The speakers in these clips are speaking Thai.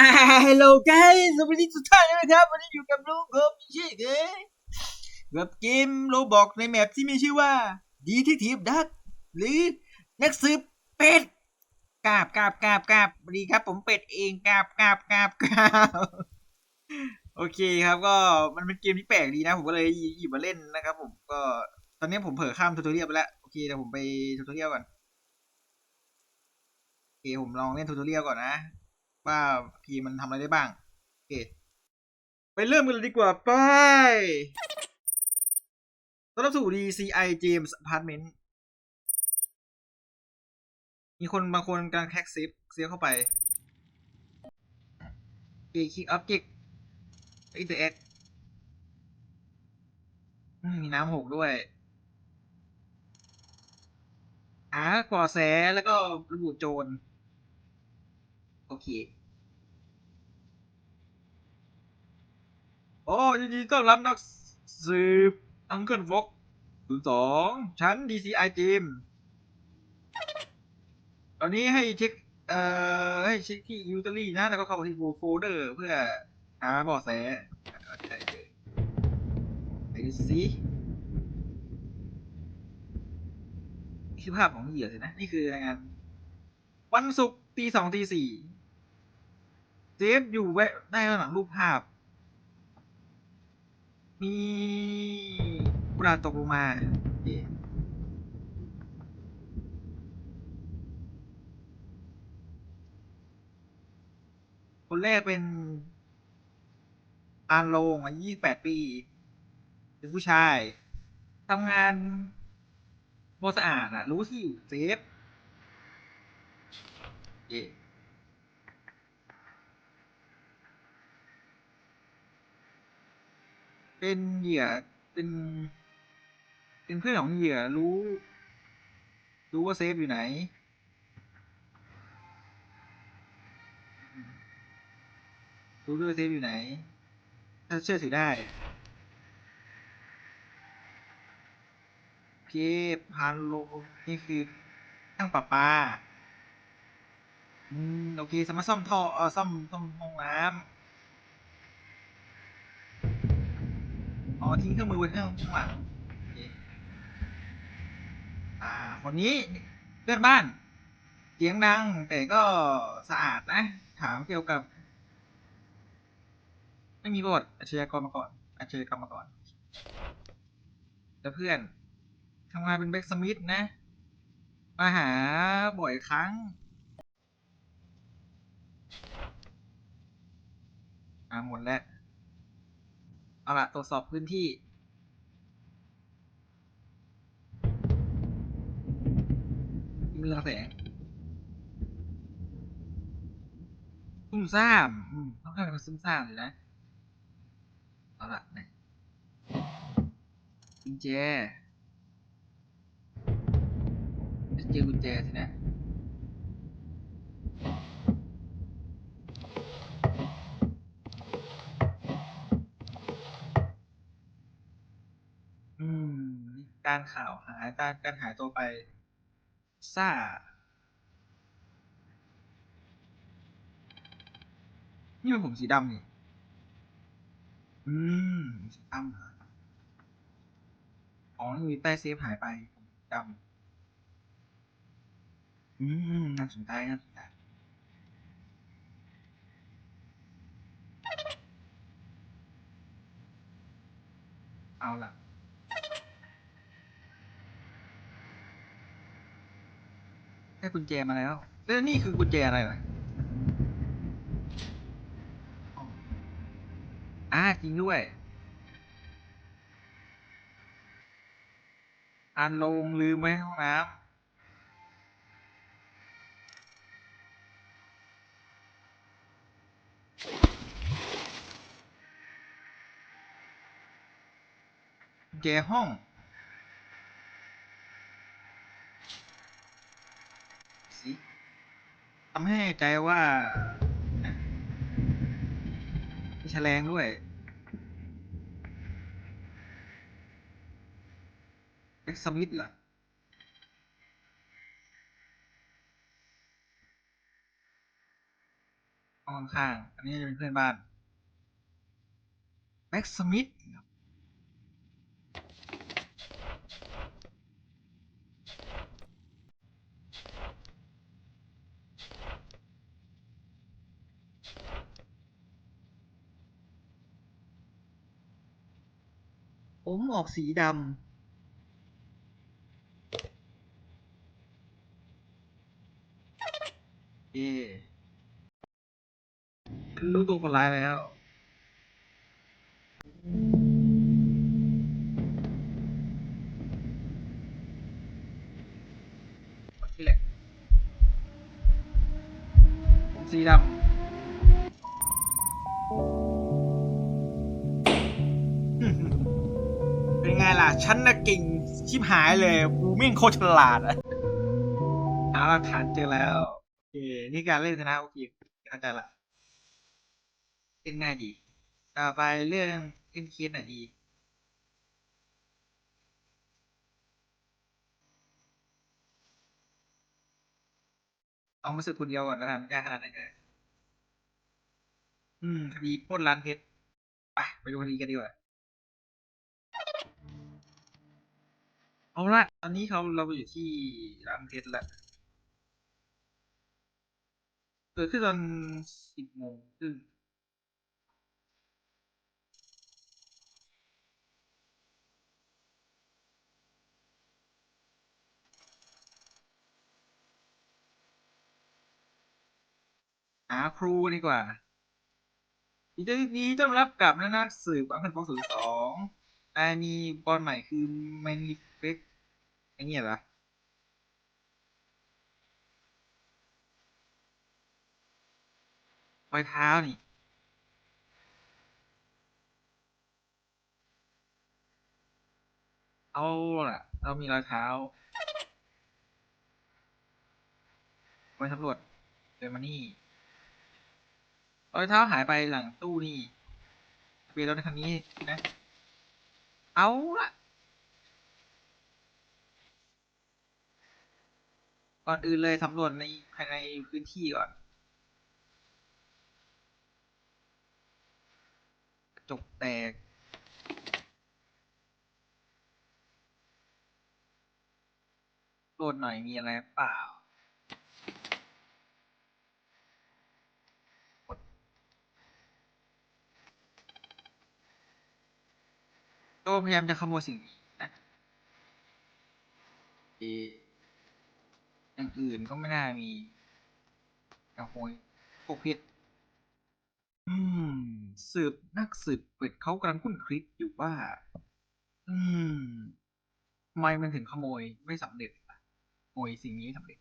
ฮัลโหลไกด์สวัสดีทุกท่านนะครับ วันนี้อยู่กับลูกผมชื่อเกยกับเกมโรบอกในแมปที่มีชื่อว่าดีที่ทีบดัก หรือนักสืบเป็ดกราบกราบกราบกราบสวัสดีครับ ผมเป็ดเองกราบกราบกราบกราบโอเคครับก็มันเป็นเกมที่แปลกดีนะ ผมก็เลยหยิบมาเล่นนะครับ ผมก็ตอนนี้ผมเผลอข้ามทูตอเรียไปแล้วโอเคเดี๋ยวผมไปทูตอเรียก่อนโอเคผมลองเล่นทูตอเรียก่อนนะ ว่าพีมันทำอะไรได้บ้างโอเคไปเริ่มกันเลยดีกว่า ไปต้อนรับสู่ DCI James Apartment มีคนบางคนกำลังแคคซิฟเซียเข้าไปเกคิกออบเจกต์อินเตอร์แอคมีน้ำหกด้วยหาก่อแสแล้วก็ระบุโจร โอเค โอ้ยินดีต้อนรับนักสืบอังเคิลฟกศูนย์สองชั้น DCI ทีมตอนนี้ให้เช็ค เอ่อ ให้เช็คที่ยูทิลี่นะ แล้วก็เข้าไปที่โฟลเดอร์เพื่อหาเบาะแสไปดูสิคือภาพของเหยื่อสินะ นี่คือรายงาน วันศุกร์ตีสองตีสี่ เซฟอยู่แวะได้หลังรูปภาพ มีกุหลาตกลงมาคนแรกเป็นอานโลงอายุ28ปี เป็นผู้ชายทำงานโมสะอาดอะรู้ที่อยู่เซฟโอเค เป็นเหยื่อเป็น เป็นเพื่อนของเหยื่อรู้ รู้ว่าเซฟอยู่ไหน รู้ด้วยว่าเซฟอยู่ไหน ถ้าเชื่อถือได้โอเคพานโลนี่คือช่างปะปาอืม โอเค สามารถซ่อมท่อเออซ่อมซ่อมห้องน้ำ อ๋อทิ้งเครื่องมือไว้ข้างข้างหลังโอเคอ่าคนนี้เพื่อนบ้านเสียงดังแต่ก็สะอาดนะ ถามเกี่ยวกับ ไม่มีประวัติอาชญากรมาก่อนอาชญากรรมมาก่อนแล้วเพื่อนทำงานเป็นแบ็กสมิธนะ มาหาบ่อยครั้งอ่าหมดแล้ว เอาละตรวจสอบพื้นที่ มีเรืองแสงซุ่มซ่ามต้องการเป็นซุ่มซ่ามเลยนะ เอาละไหนกุญแจจะเจอกุญแจสินะ การข่าวหายการการหายตัวไปซ่า นี่มันผมสีดำนี่ อืม สีดำเหรออ๋อนี่มีใต้เซฟหายไปดำอืม น่าสนใจน่าสนใจเอาล่ะ ได้ กุญแจมาแล้วแล้วนี่คือกุญแจอะไรล่ะอ่าจริงด้วยอันลงลืมไว้ห้องน้ำแจห้อง สิทำให้ใจว่ามีแฉลงด้วย เอ็กซ์มิดเหรอห้องข้างๆอันนี้จะเป็นเพื่อนบ้านแม็กสมิธครับ ผมออกสีดำเย่รู้ตัวคนร้ายแล้ว ฉันน่ะเก่งชิบหายเลยบูมิ่งโคตรฉลาดอะเอาหลักฐานเจอแล้วโอเคนี่การเล่นชนะโอเคเข้าใจละเล่นง่ายดีต่อไปเรื่องเล่นเคสหน่อยดีเอามาสึกคนเดียวก่อนแล้วกันยากขนาดไหนเลยอืมคดีปล้นร้านเพชรไปไปดูคดีกันดีกว่า เอาละตอนนี้เขาเราอยู่ที่ร้านเพชรแล้วเกิดขึ้นตอนสิบโมงครึ่งหาครูดีกว่าทีนี้ต้องรับกลับนะนักสืบอังคันฟองศูนย์สองนายมีบอลใหม่คือแมนิเฟก อ้เงี้ยเหรอรอยเท้านี่เอาล่ะ เรามีรอยเท้าไปสำรวจเดินมานี่รอยเท้าหายไปหลังตู้นี่เปลี่ยนรถในคันนี้นะ เอาล่ะ ก่อนอื่นเลยสำรวจในภายในพื้นที่ก่อน กระจกแตก โหลดหน่อยมีอะไรเปล่า โจพยายามจะขโมยสิ่งนี้นะเอ อย่างอื่นก็ไม่น่ามีขโมยพวกพชรอืม สืบนักสืบเป็ดเขากำลังคุ้นคิดอยู่ว่า อืมทำไมมันถึงขโมยไม่สำเร็จล่ะขโมยสิ่งนี้สำเร็จ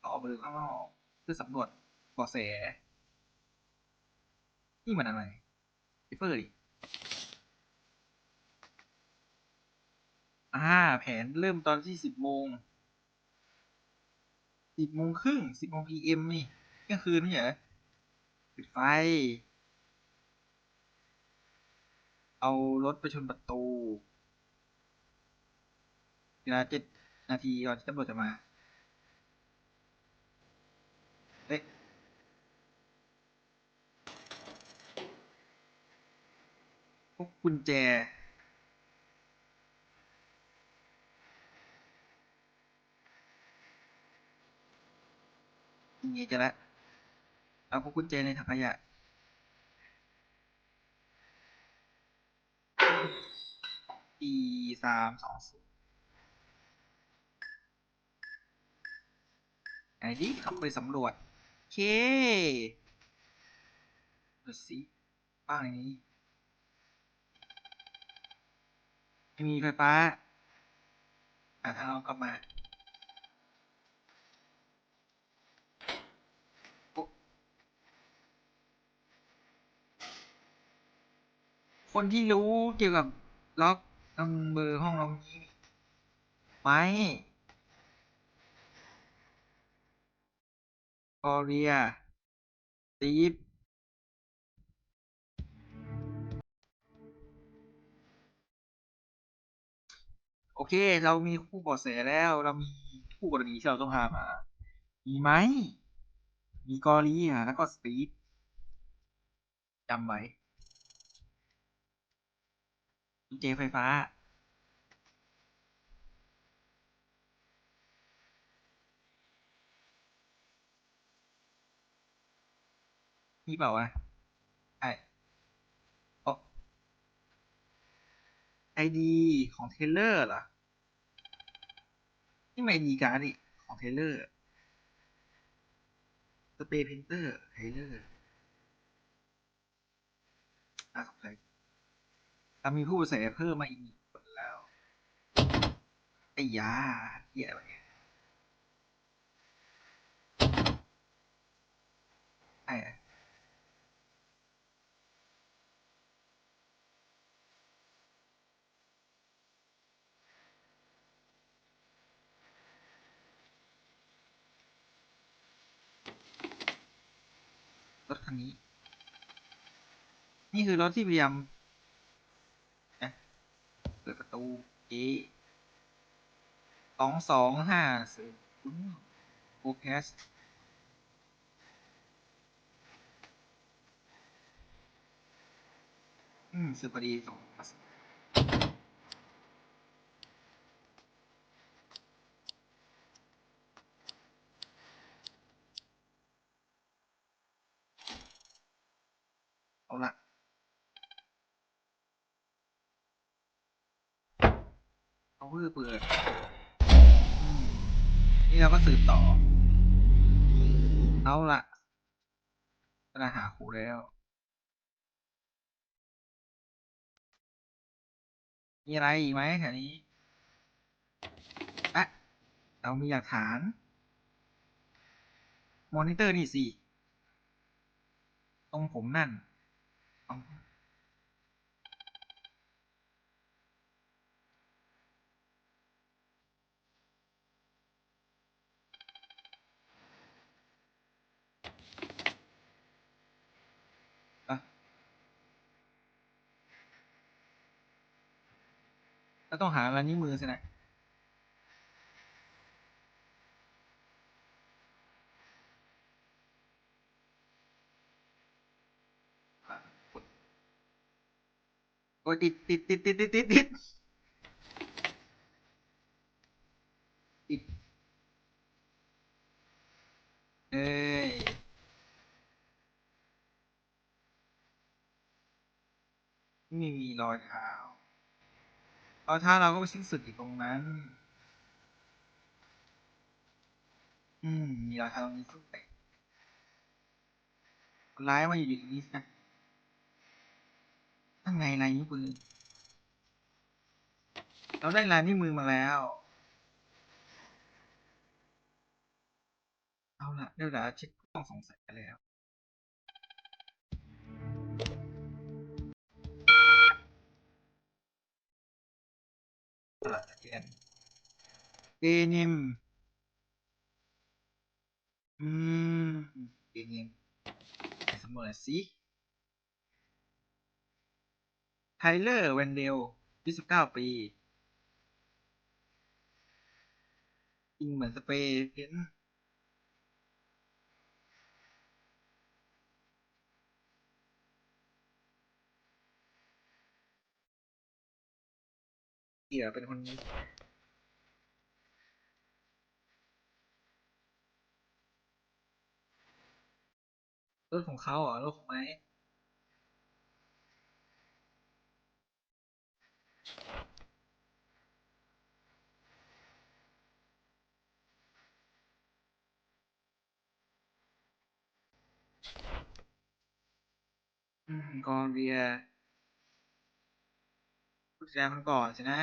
ก็อไปดูข้างนอกเพื่อสำรวจเบาะแสนี่มันอะไรเปเปอร์ดิอ่า แผนเริ่มตอนที่สิบโมง สิบโมงครึ่งสิบโมงพีเอ็มนี่เที่ยงคืนไม่ใช่เหรอปิดไฟ เอารถไปชนประตู เวลาเจ็ดนาทีก่อนที่ตำรวจจะมาเอ๊ะพวกกุญแจ นี่จะละ เอาพวกกุญแจในถังขยะปีสามสองศูนย์ไอ้นี่เข้าไปสำรวจเคดูสิบ้านนี้ไม่มีไฟฟ้าอะทาเรากลับมา โอ๊ะ คนที่รู้เกี่ยวกับล็อกนัมเบอร์ห้องเรานี้ไหมกอเรียสตีฟโอเค เรามีคู่บาะแสแล้ว เรามีคู่กรณีที่เราต้องหามา มีไหม มีกอรีอะแล้วก็สตีฟจำไว้ กุญแจไฟฟ้า นี่เปล่าวะไอโอไอดีของเทเลอร์เหรอ นี่ไม่ดีการ์ดนี่ของเทเลอร์ สเปรย์เพนเตอร์เทเลอร์น่าสนใถ้ามีผู้ใส่เพิ่มมาอีกคนแล้วไอ้ยาเหี้ยอะไรไอ้รถคันนี้ นี่คือรถที่พยายามเอ๊ะเปิดประ ตูเอสองสองห้าศูนย์โอเคสอืมสืบพอดีสอง เพื่อเปิดอืมนี่เราก็สืบต่อ เอาละเวลาหาครูแล้ว มีอะไรอีกไหมแถวนี้อะเรามีหลักฐาน มอนิเตอร์นี่สิ ตรงผมนั่น แล้วต้องหาอะไรนิ้วมือสินะอะกดโอ้ยติดติดติดติดติดติดติดติดเอ้ยไม่มีรอยเท้า รอยเท้าเราก็ไปสิ้นสุดอยู่ตรงนั้น อืมมีรอยเท้าตรงนี้ด้วยคนร้ายมาอยู่ตรงนี้นะข้งในลายนิ้วมือ เราได้ลายนิ้วมือมาแล้ว เอาละเดี๋ยวเราเช็คกล้องสงสัยกันแล้ว benim hmm, benim Mercy ไทเลอร์เวนเดล29 ปียิงเหมือนสเปรย์เห็นเกียเป็นคน รถของเขาเหรอรถของไมอืมกองเรียผู้จัดการคนก่อนสินะ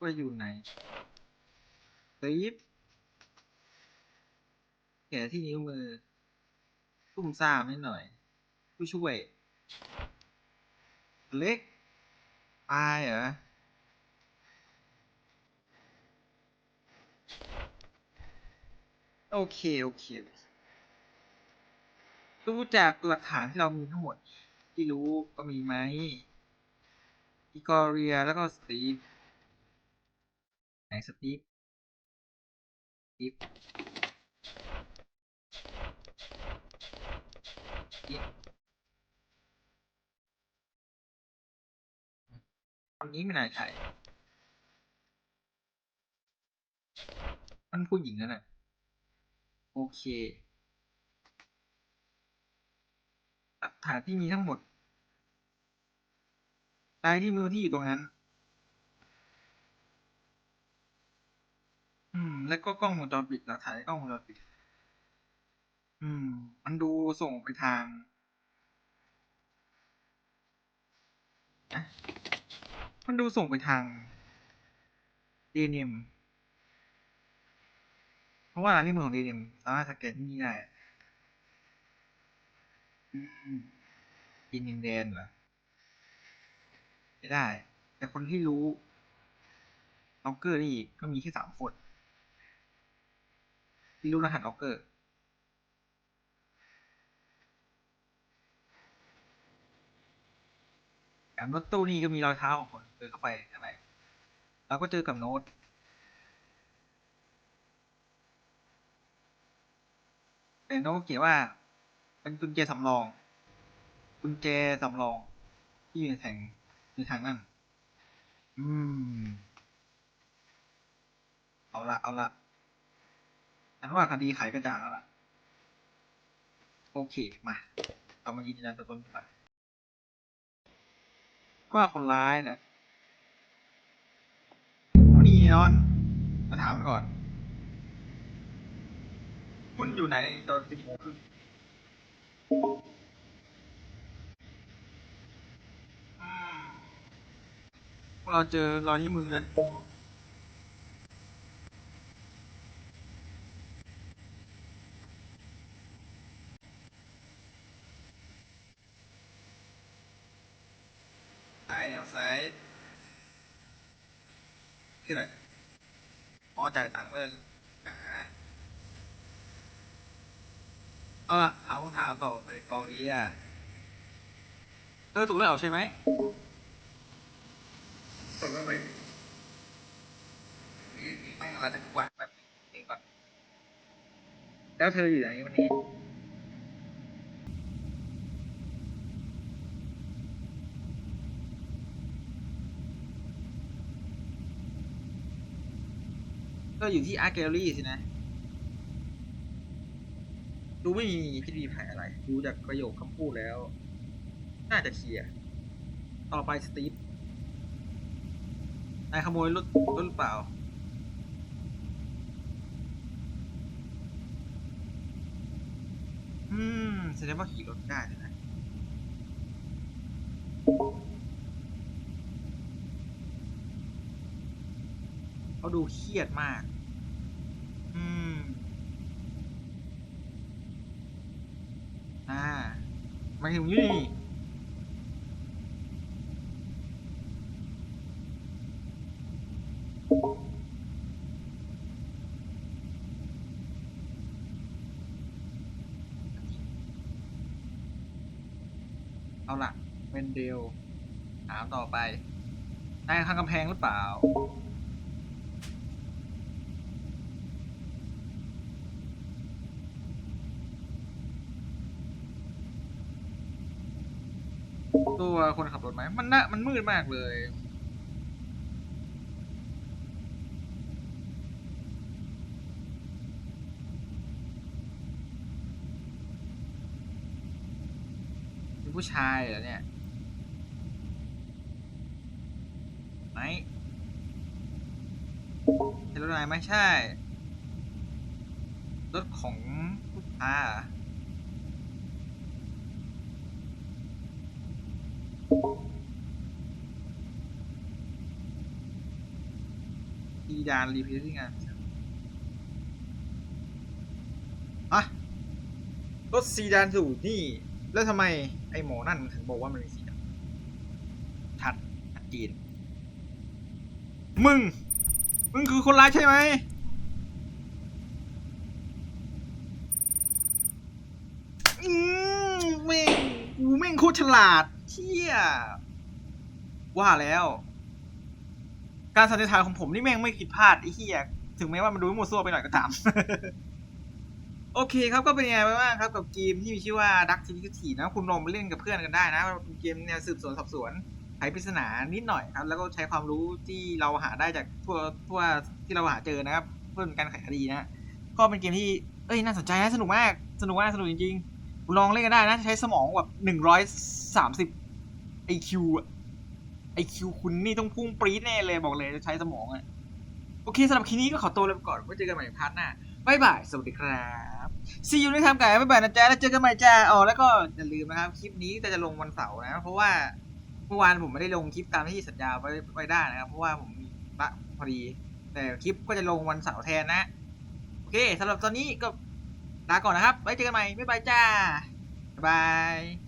ว่าอยู่ไหนตีฟ แกะที่นิ้วมือตุ้มซ่ามให้หน่อย ผู้ช่วย เล็กตายเหรอโอเค โอเคดูจากหลักฐานที่เรามีทั้งหมด ที่รู้ก็มีไหมอีกอเรียแล้วก็สตีฟไหนสตีฟอีฟอีฟ คนนี้ไม่น่าใช่มันผู้หญิงนั่นน่ะโอเคหลักฐานที่มีทั้งหมดรายที่มือที่อยู่ตรงนั้น อืม แล้วก็กล้องวงจรปิดหลักฐานกล้องวงจรปิด อืม มันดูส่งไปทาง มันดูส่งไปทางดีเนมเพราะว่าร้านที่มือของดีเนมสามารถสแกนที่นี่ได้อืมดินดินแดนเหรอ ไม่ได้ แต่คนที่รู้ล็อกเกอร์นี่ก็มีแค่สามคน ที่รู้รหัสล็อกเกอร์ แอบรถตู้นี่ก็มีรอยเท้าของคนเดินเข้าไปข้างในแล้วก็เจอกับโน้ตแต่โน้ตเขียนว่า เป็นกุญแจสำรอง กุญแจสำรอง ที่อยู่ในแทงในทางนั่นอืม เอาละเอาละอันว่าคดีไขกระจ่างแล้วล่ะ โอเค มาเรามายืนยันตัวตนก่อน ว่าคนร้ายเนี่ยนี่นอนมาถามก่อน คุณอยู่ไหนตอนสิบโมงครึ่งเราเจอรอยนิ้วมือกันซ้ายแนวซ้ายที่ไหนอ๋อจ่ายตังค์เลยอ่าเอาละเอาถามต่อไปกองนี้อะเออถูกแล้วใช่ไหมถูกแล้วไหมไม่เอาแต่กว่าแบบนี้ก่อนแล้วเธออยู่ไหนวันนี้ ก็อยู่ที่อาร์แกลลี่สินะ ดูไม่มีพิธีภัยอะไร ดูจากประโยคคำพูดแล้ว น่าจะเคลียร์ ต่อไปสตีฟนายขโมยรถรถหรือเปล่า อืม แสดงว่าขี่รถได้นะ เขาดูเครียดมาก อืม อ่ามาถึงนี่เอาล่ะเป็นเดลถามต่อไปนายข้างกำแพงหรือเปล่า ตัว คนขับรถไหมมันน่ะมันมืดมากเลยเป็นผู้ชายเหรอเนี่ยไหมใช่รถนายไม่ใช่รถของลูกค้าเหรอซีดานรีพลที่งานอะรถซีดานสูตรนี่ แล้วทำไมไอ้หมอนั่นถึงบอกว่ามันเป็นสีดำชัดชัดเจนมึง มึงคือคนร้ายใช่ไหมอืมแม่งกูแม่งโคตรฉลาดเชี่ยว่าแล้ว การสันนิษฐานของผมนี่แม่งไม่ผิดพลาดไอ้เหี้ยถึงแม้ว่ามันดูมั่วซั่วไปหน่อยก็ตาม โอเคครับก็เป็นยังไงบ้างครับกับเกมที่มีชื่อว่า Duck t v ทีนะคุณลองไปเล่นกับเพื่อนกันได้นะเป็นเกมแนวสืบสวนสอบสวนไขปริศนานิดหน่อยครับ แล้วก็ใช้ความรู้ที่เราหาได้จากทั่วทั่วที่เราหาเจอนะครับ เพื่อเป็นการไขคดีนะก็เป็นเกมที่เอ้ยน่าสนใจนะสนุกมากสนุกมากสนุกจริงๆคุณลองเล่นกันได้นะ ใช้สมองแบบหนึ่งร้อยสามสิบไอคิว ไอคิวคุณนี่ต้องพุ่งปรี๊ดแน่เลยบอกเลยจะใช้สมองอะโอเคสำหรับคลิปนี้ก็ขอตัวลาไปก่อนไว้เจอกันใหม่ในพาร์ทหน้าบายบาย สวัสดีครับ ซีอยู่นะครับไก่บ๊ายบายนะจ๊ะ แล้วเจอกันใหม่จ้าอ๋อแล้วก็อย่าลืมนะครับ คลิปนี้จะจะลงวันเสาร์นะ เพราะว่าเมื่อวานผมไม่ได้ลงคลิปตามที่สัญญาไว้ไว้ได้นะครับ เพราะว่าผมมีละพอดี แต่คลิปก็จะลงวันเสาร์แทนนะ โอเคสำหรับตอนนี้ก็ลาก่อนนะครับ ไว้เจอกันใหม่ บ๊ายบายจ้า บ๊ายบาย